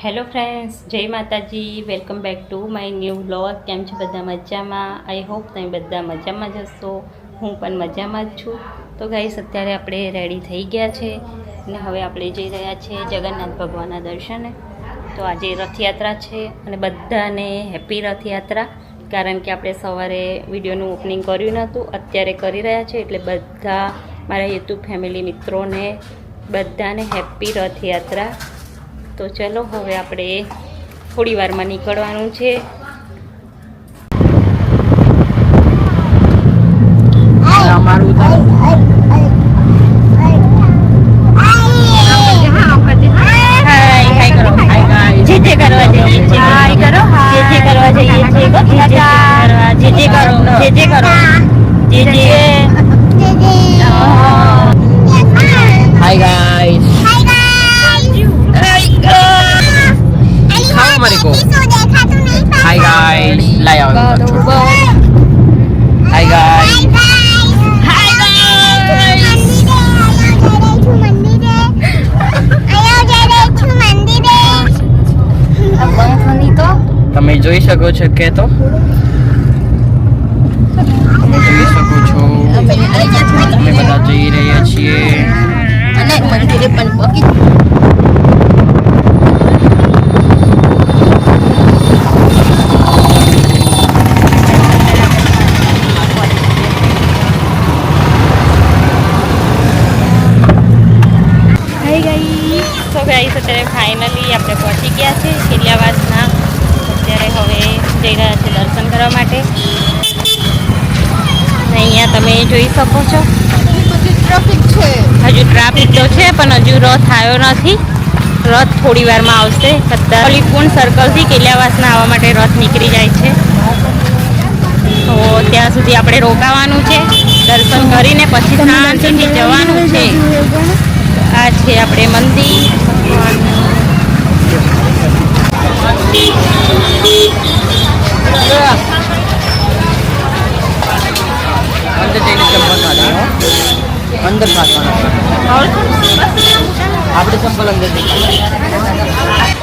Hello friends જય માતાજી welcome back to my new blog કેમ છો બધા મજામાં? આઈ હોપ તમે બધા મજામાં જ હશો. હું પણ મજામાં જ છું. તો ગાઈસ અત્યારે આપણે રેડી થઈ ગયા છે અને હવે આપણે જઈ રહ્યા છીએ જગન્નાથ ભગવાનના દર્શને. તો આજે રથયાત્રા છે અને બધાને હેપી રથયાત્રા. કારણ કે આપણે સવારે વિડીયોનું ઓપનિંગ કર્યું નહોતું, અત્યારે કરી રહ્યા છે એટલે બધા મારા યુટ્યુબ ફેમિલી મિત્રોને બધાને હેપી રથયાત્રા. તો ચલો હવે આપણે થોડી વારમાં નીકળવાનું છે. જે જે કરો જે જે કરો જે જે જોઈ શકો છો કે તો તમે જોઈ શકો છો અમે બધા જઈ રહ્યા છીએ અને મંદિરે પણ પહોંચી હાય ગાઈ તો ગાઈસ અત્યારે ફાઇનલી આપણે પહોંચી ગયા છે કિલ્લાવાસના અત્યારે હવે જઈ રહ્યા છે દર્શન કરવા માટે અને અહીંયા તમે જોઈ શકો છો. ટ્રાફિક છે હજુ ટ્રાફિક તો છે પણ હજુ રથ આવ્યો નથી. રથ થોડી વારમાં આવશે. કદાચ અલીપુણ સર્કલથી કિલ્લાવાસના આવવા માટે રથ નીકળી જાય છે. તો ત્યાં સુધી આપણે રોકાવાનું છે. દર્શન કરીને પછી શાંતિથી જવાનું છે. આ છે આપણે મંદિર અંદર જઈને ચંપલ કાઢવાનો અંદર કાઢવાનો આપણે ચંપલ અંદર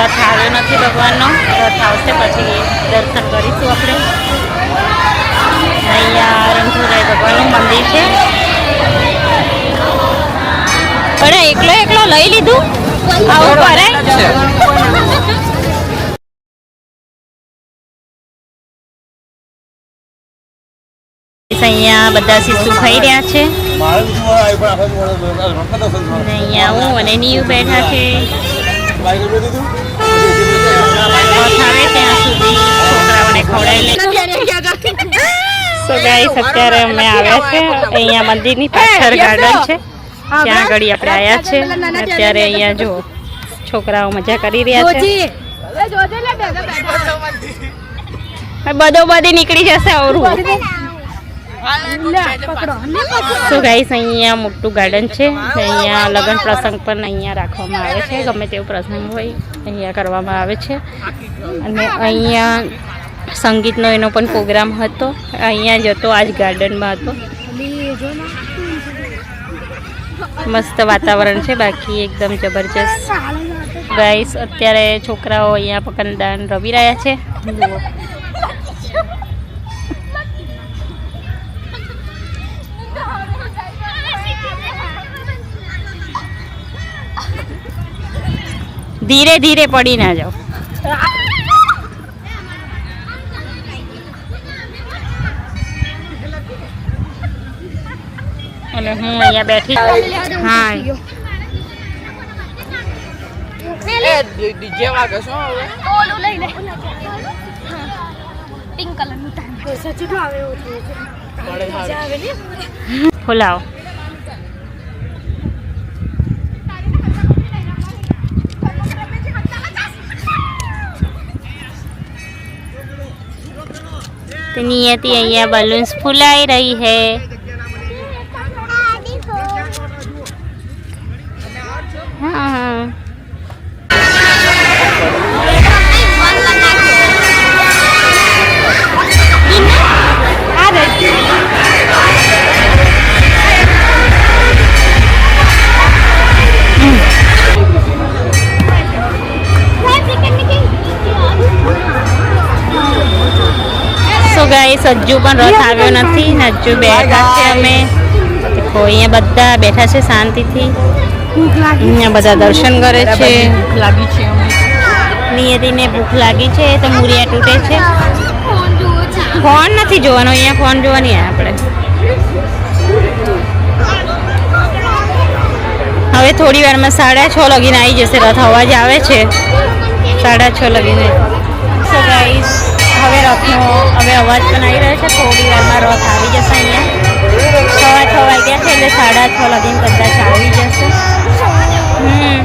રથ આવ્યો નથી ભગવાનનો. રથ આવશે પછી દર્શન કરીશું આપણે. અહીંયા રણછોડરાય ભગવાનનું મંદિર છે. પણ એકલો એકલો લઈ લીધું? આવું કરાય અહીંયા બધા શિશુ ખાઈ રહ્યા છે. અહીંયા હું અને નીવ બેઠા છે. સો ગાઈસ અત્યારે અમે આવ્યા છે અહીંયા મંદિરની પાછળ ગાર્ડન છે ત્યાં આગળ આપણે છે અત્યારે અહીંયા જો છોકરાઓ મજા કરી રહ્યા છે. બધો બધી નીકળી જશે અવરું. સો ગાઈસ અહીંયા મોટું ગાર્ડન છે. અહીંયા લગ્ન પ્રસંગ પણ અહીંયા રાખવામાં આવે છે. ગમે તેવો પ્રસંગ હોય, અહીંયા કરવામાં આવે છે. અને અહીંયા સંગીતનો એનો પણ પ્રોગ્રામ હતો. અહીંયા જતો આ આજ ગાર્ડનમાં હતો. મસ્ત વાતાવરણ છે, બાકી એકદમ જબરજસ્ત. ગાઈસ અત્યારે છોકરાઓ અહીંયા પકનદાન રમી રહ્યા છે. ધીરે ધીરે પડી ના જાઓ. અને હું અહીંયા બેઠી હા ડીજે વાગે શું હવે? ઓલું લઈ લે પિંક કલર ફુલાવ તો નિયતિ અહીંયા બલૂન્સ ફૂલાઈ રહી है સો ગાઈસ હજુ પણ રથ આવ્યો નથી. નજ્જુ બેઠા છે અમે. દેખો અહીંયા બધા બેઠા છે શાંતિથી. અહીંયા બધા દર્શન કરે છે. લાગી છે નિયતિને ભૂખ લાગી છે તો મૂરિયા તૂટે છે. ફોન જુઓ છે ફોન નથી જોવાનો અહીંયા ફોન જોવાની આપણે. હવે થોડી વારમાં સાડા છ લગીને આવી જશે રથ અવાજ આવે છે. સાડા છ લગીને. રથનો હવે અવાજ પણ આવી રહ્યો છે. થોડી વારમાં રથ આવી જશે અહીંયા. સવા છ વાગ્યા છે એટલે સાડા છ લગીન કદાચ આવી જશે. હમ.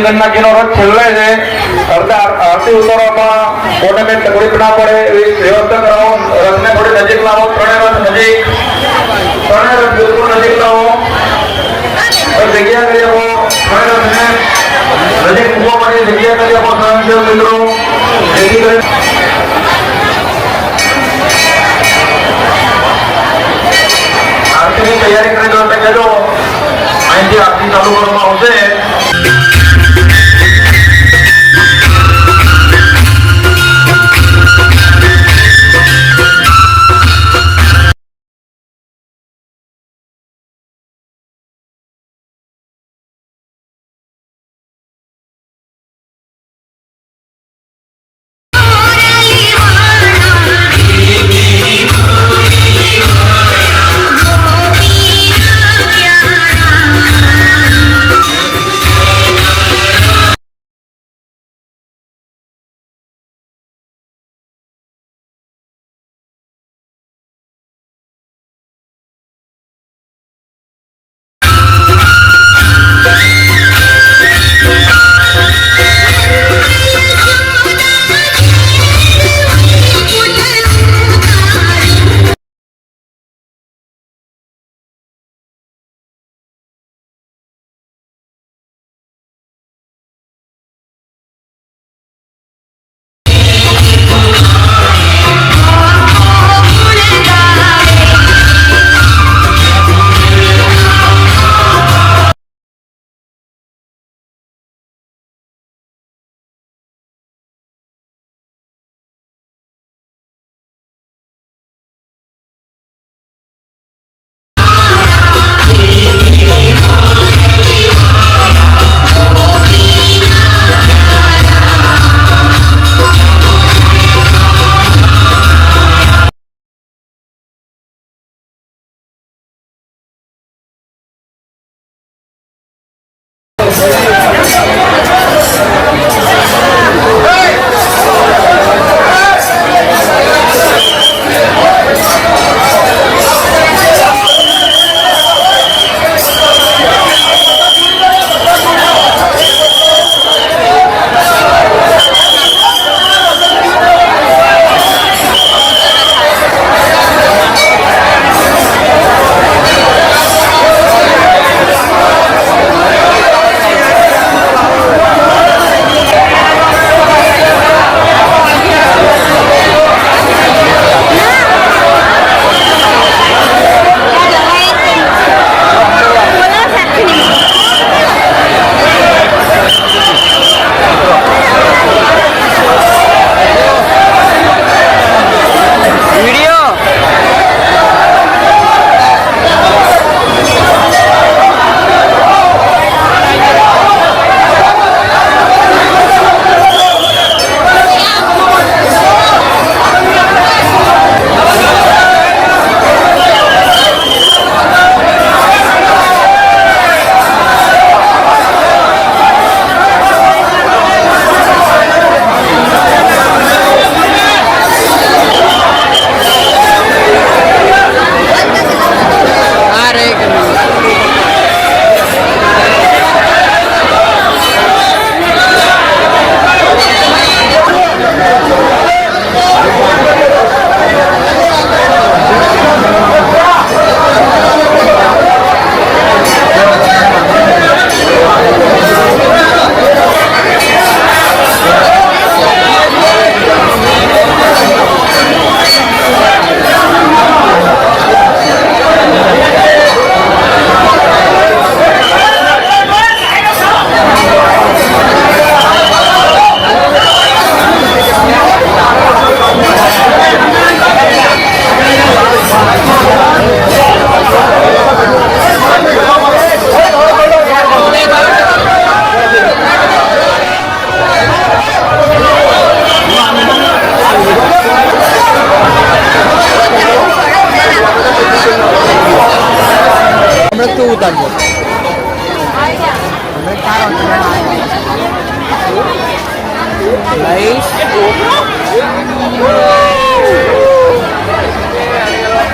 ભગવાન જગન્નાથજીનો રથ છેલ્લે છે. આરતી ઉતારવામાં કોને તકલીફ ના પડે એવી વ્યવસ્થા કરાવો. રથને થોડી નજીક લાવો. ત્રણેય રથ નજીક. ત્રણેય રથ બિલકુલ નજીક લાવો. જગ્યા કરી આપો. ત્રણેય નજીક મૂકવા માટે જગ્યા કરી આપો સ્વયંસેવક મિત્રો. જેથી કરી તૈયારી કરી દો એટલે કહેજો. અહીંથી આરતી ચાલુ કરવામાં આવશે.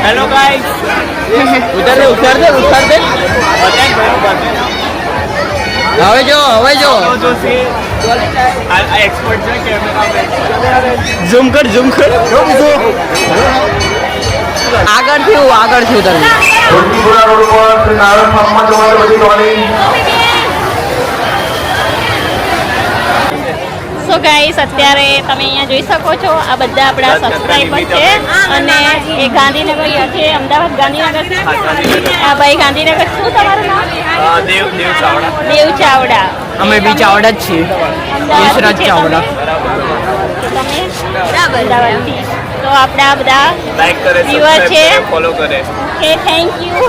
હેલો ગાઈસ ઉતર દે ઉતર દે ઉતર દે હવે જો. હવે જો એક્સપર્ટ છે ઝૂમ કર ઝૂમ કર. આગળથી હું આગળથી ઉતર સો ગાઈસ અત્યારે તમે અહીંયા જોઈ શકો છો આ બધા આપણા સબસ્ક્રાઈબર છે. અને એ ગાંધીનગર છે અમદાવાદ ગાંધીનગર આ ભાઈ ગાંધીનગર શું તમારું નામ? દેવ દેવ ચાવડા. અમે બી ચાવડા જ છીએ. યશરાજ ચાવડા. તો તમે અમદાવાદથી. તો આપણા બધા લાઈક કરે છે. ફોલો કરે. Okay thank you